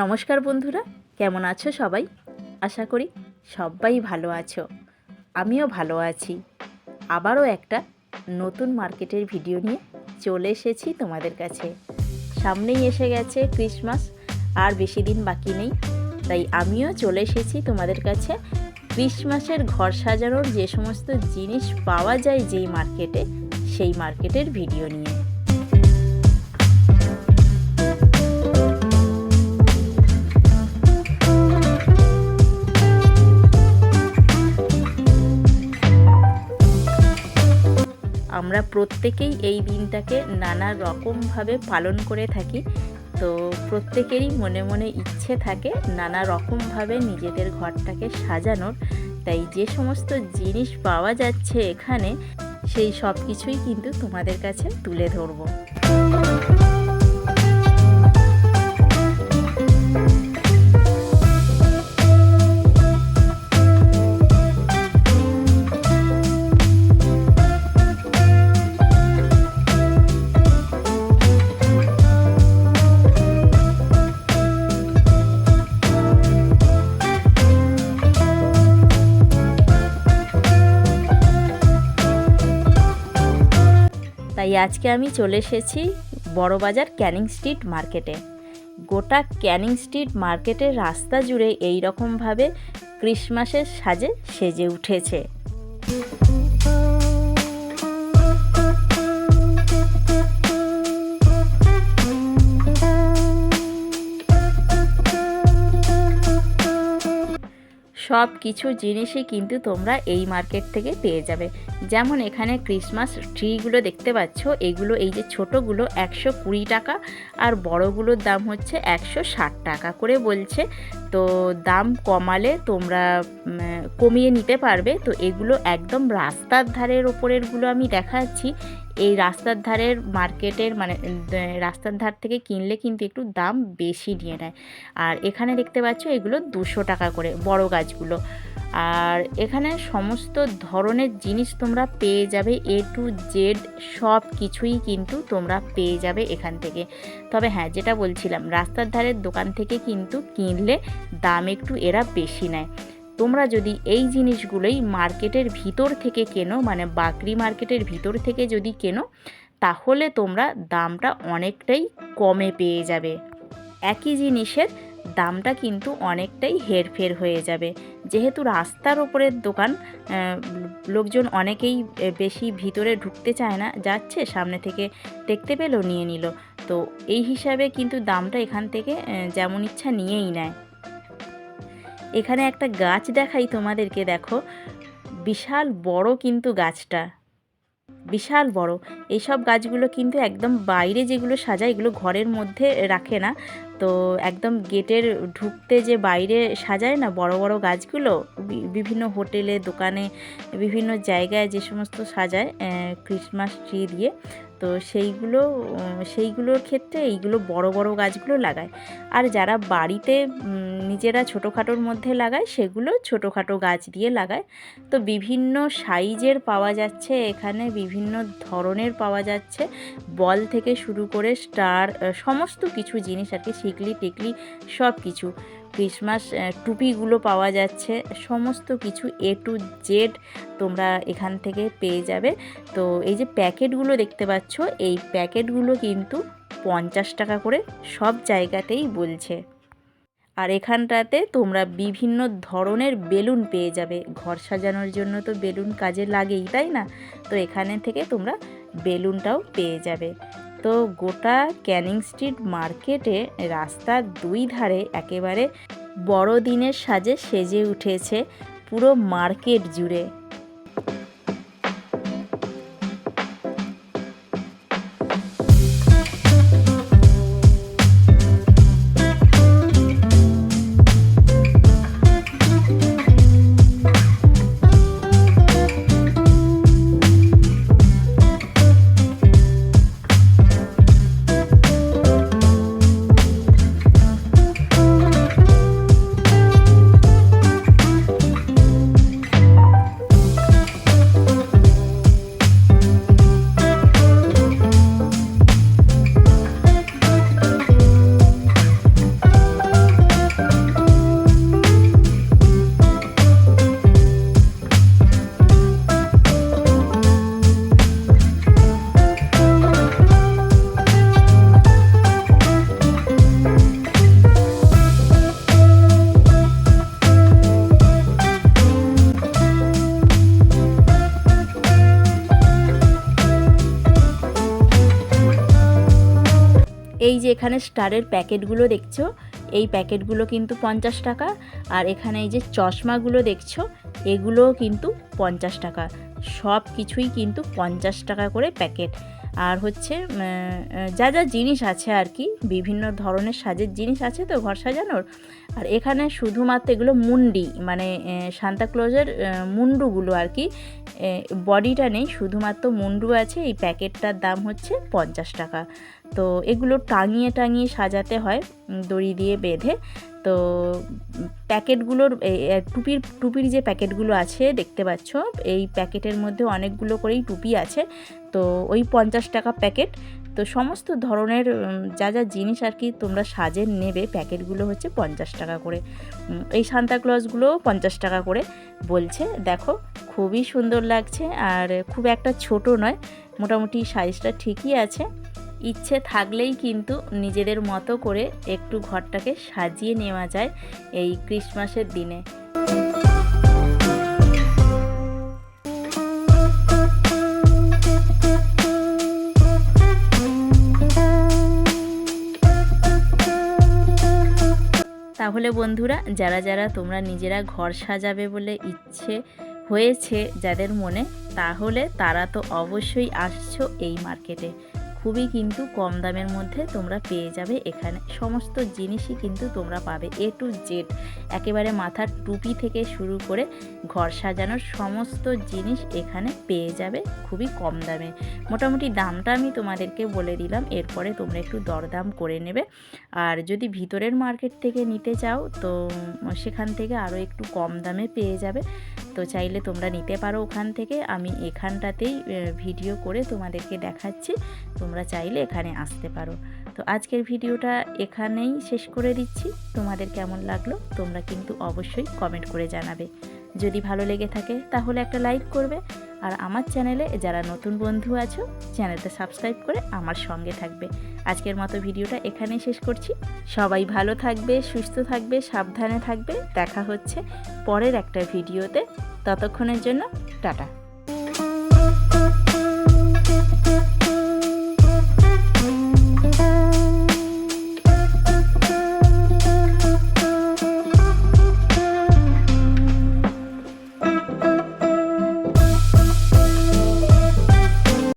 নমস্কার বন্ধুরা, কেমন আছো সবাই? আশা করি সবাই ভালো আছো। আমিও ভালো আছি। আবারও একটা নতুন মার্কেটের ভিডিও নিয়ে চলে এসেছি তোমাদের কাছে। সামনেই এসে গেছে ক্রিসমাস, আর বেশি দিন বাকি নেই। তাই আমিও চলে এসেছি তোমাদের কাছে ক্রিসমাসের ঘর সাজানোর যে সমস্ত জিনিস পাওয়া যায় যেই মার্কেটে, সেই মার্কেটের ভিডিও নিয়ে। আমরা প্রত্যেকেই এই দিনটাকে নানা রকমভাবে পালন করে থাকি। তো প্রত্যেকেরই মনে মনে ইচ্ছে থাকে নানা রকমভাবে নিজেদের ঘরটাকে সাজানোর। তাই যে সমস্ত জিনিস পাওয়া যাচ্ছে এখানে, সেই সব কিছুই কিন্তু তোমাদের কাছে তুলে ধরবো। তাই আজকে আমি চলে এসেছি বড়বাজার ক্যানিং স্ট্রিট মার্কেটে। গোটা ক্যানিং স্ট্রিট মার্কেটের রাস্তা জুড়ে এই রকমভাবে ক্রিসমাসের সাজে সেজে উঠেছে। সব কিছু জিনিসই কিন্তু তোমরা এই মার্কেট থেকে পেয়ে যাবে। যেমন এখানে ক্রিসমাস ট্রিগুলো দেখতে পাচ্ছ, এগুলো এই যে ছোটোগুলো একশো কুড়ি টাকা আর বড়গুলোর দাম হচ্ছে একশো ষাট টাকা করে বলছে। তো দাম কমালে তোমরা কমিয়ে নিতে পারবে। তো এগুলো একদম রাস্তার ধারের ওপরেরগুলো আমি দেখাচ্ছি। এই রাস্তার ধারের মার্কেটের মানে রাস্তার ধার থেকে কিনলে কিন্তু একটু দাম বেশি নিয়ে নেয়। আর এখানে দেখতে পাচ্ছ এগুলো দুশো টাকা করে বড় গাছগুলো। আর এখানে সমস্ত ধরনের জিনিস তোমরা পেয়ে যাবে এ টু জেড সব কিছুই কিন্তু তোমরা পেয়ে যাবে এখান থেকে। তবে হ্যাঁ যেটা বলছিলাম, রাস্তার ধারের দোকান থেকে কিন্তু কিনলে দাম একটু এরা বেশি নেয়। তোমরা যদি এই জিনিসগুলোই মার্কেটের ভিতর থেকে কেনো মানে বাকরি মার্কেটের ভিতর থেকে যদি কেনো, তাহলে তোমরা দামটা অনেকটাই কমে পেয়ে যাবে। একই জিনিসের দামটা কিন্তু অনেকটাই হেরফের হয়ে যাবে। যেহেতু রাস্তার ওপরের দোকান লোকজন অনেকেই বেশি ভিতরে ঢুকতে চায় না, যাচ্ছে, সামনে থেকে দেখতে পেল, নিয়ে নিল। তো এই হিসাবে কিন্তু দামটা এখান থেকে যেমন ইচ্ছা নিয়েই নেয়। এখানে একটা গাছ দেখাই তোমাদেরকে, দেখো। বিশাল বড় কিন্তু গাছটা। বিশাল বড়। এইসব গাছগুলো কিন্তু একদম বাইরে যেগুলো সাজায়, এগুলো ঘরের মধ্যে রাখে না। তো একদম গেটের ঢুকতে যে বাইরে সাজায় না বড় বড় গাছগুলো বিভিন্ন হোটেলে, দোকানে, বিভিন্ন জায়গায় যে সমস্ত সাজায় ক্রিসমাস ট্রি দিয়ে তো সেইগুলো সেইগুলোর ক্ষেত্রে এইগুলো বড় বড় গাছগুলো লাগায়। আর যারা বাড়িতে নিজেরা ছোটোখাটোর মধ্যে লাগায়, সেগুলো ছোটোখাটো গাছ দিয়ে লাগায়। তো বিভিন্ন সাইজের পাওয়া যাচ্ছে, এখানে বিভিন্ন ধরনের পাওয়া যাচ্ছে। বল থেকে শুরু করে স্টার সমস্ত কিছু জিনিস আর কি, শিকলি, টিকলি সব কিছু ক্রিসমাস টুপিগুলো পাওয়া যাচ্ছে। সমস্ত কিছু এ টু জেড তোমরা এখান থেকে পেয়ে যাবে। তো এই যে প্যাকেটগুলো দেখতে পাচ্ছ, এই প্যাকেটগুলো কিন্তু পঞ্চাশ টাকা করে সব জায়গাতেই বলছে। আর এখানটাতে তোমরা বিভিন্ন ধরনের বেলুন পেয়ে যাবে। ঘর সাজানোর জন্য তো বেলুন কাজে লাগেই, তাই না? তো এখানে থেকে তোমরা বেলুনটাও পেয়ে যাবে। তো গোটা ক্যানিং স্ট্রিট মার্কেটে রাস্তার দুই ধারে একেবারে বড়দিনের সাজে সেজে উঠেছে পুরো মার্কেট জুড়ে। এখানে স্টারের প্যাকেটগুলো দেখছ, এই প্যাকেটগুলো কিন্তু পঞ্চাশ টাকা, আর এখানে এই যে চশমাগুলো দেখছ, এগুলোও কিন্তু পঞ্চাশ টাকা। সব কিছুই কিন্তু পঞ্চাশ টাকা করে প্যাকেট। আর হচ্ছে যা যা জিনিস আছে আর কি, বিভিন্ন ধরনের সাজের জিনিস আছে তো ঘর সাজানোর। আর এখানে শুধুমাত্র এগুলো মুন্ডি মানে সান্তাক্লজের মুন্ডুগুলো আর কি বডিটা নেই, শুধুমাত্র মুন্ডু আছে, এই প্যাকেটটার দাম হচ্ছে পঞ্চাশ টাকা। তো এগুলো টাঙিয়ে টাঙিয়ে সাজাতে হয় দড়ি দিয়ে বেঁধে। তো প্যাকেটগুলোর টুপির টুপির যে প্যাকেটগুলো আছে, দেখতে পাচ্ছ, এই প্যাকেটের মধ্যে অনেকগুলো করেই টুপি আছে। তো ওই পঞ্চাশ টাকা প্যাকেট। তো সমস্ত ধরনের যা যা জিনিস আর কি তোমরা সাজে নেবে, প্যাকেটগুলো হচ্ছে পঞ্চাশ টাকা করে। এই সান্তাক্লজগুলোও পঞ্চাশ টাকা করে বলছে। দেখো, খুবই সুন্দর লাগছে। আর খুব একটা ছোট নয়, মোটামুটি সাইজটা ঠিকই আছে। ইচ্ছে থাকলেই কিন্তু নিজেদের মতো করে একটু ঘরটাকে সাজিয়ে নেওয়া যায় এই ক্রিসমাসের দিনে। তাহলে বন্ধুরা, যারা যারা তোমরা নিজেরা ঘর সাজাবে বলে ইচ্ছে হয়েছে যাদের মনে, তাহলে তারা তো অবশ্যই আসছো এই মার্কেটে। খুবই কিন্তু কম দামের মধ্যে তোমরা পেয়ে যাবে এখানে। সমস্ত জিনিসই কিন্তু তোমরা পাবে এ টু জেড একেবারে মাথার টুপি থেকে শুরু করে ঘর সাজানোর সমস্ত জিনিস এখানে পেয়ে যাবে খুবই কম দামে। মোটামুটি দামটা আমি তোমাদেরকে বলে দিলাম, এরপরে তোমরা একটু দরদাম করে নেবে। আর যদি ভিতরের মার্কেট থেকে নিতে চাও, তো সেখান থেকে আরও একটু কম দামে পেয়ে যাবে। তো চাইলে তোমরা নিতে পারো ওখান থেকে। আমি এখানটাতেই ভিডিও করে তোমাদেরকে দেখাচ্ছি। তোমরা চাইলে এখানে আসতে পারো। তো আজকের ভিডিওটা এখানেই শেষ করে দিচ্ছি। তোমাদের কেমন লাগল তোমরা কিন্তু অবশ্যই কমেন্ট করে জানাবে। যদি ভালো লেগে থাকে তাহলে একটা লাইক করবে। আর আমার চ্যানেলে যারা নতুন বন্ধু আছো, চ্যানেলটা সাবস্ক্রাইব করে আমার সঙ্গে থাকবে। আজকের মতো ভিডিওটা এখানেই শেষ করছি। সবাই ভালো থাকবে, সুস্থ থাকবে, সাবধানে থাকবে। দেখা হচ্ছে পরের একটা ভিডিওতে। ততক্ষণের জন্য টাটা।